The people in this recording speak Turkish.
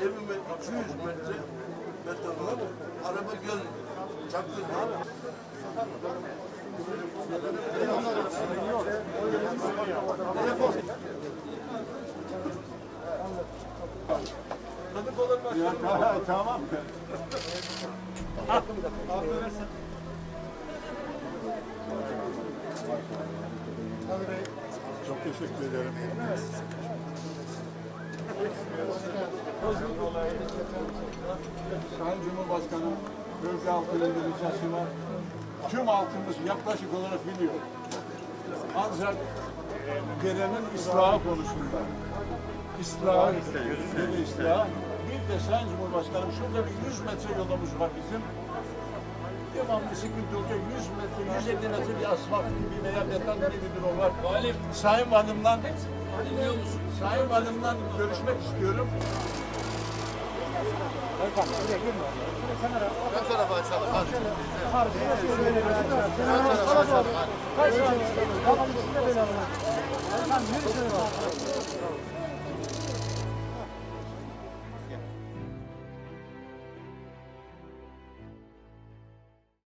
Evime 200 metre betonu araba gel çaktırma. tamam. Çok teşekkür ederim. Sayın Cumhurbaşkanı bölge ricası var. Tüm halkımız yaklaşık olarak biliyor. Ancak gelenin ıslahı konusunda. İslah, yeni ıslah. Bir de Sayın Cumhurbaşkanım şurada bir 100 metre yolumuz var bizim. Devamlı sıkıntı olacak. 100 metre, 150 metre bir asfalt gibi veya beton gibi bir yol var. Sayın Valim'den Sayın Valim'den görüşmek istiyorum.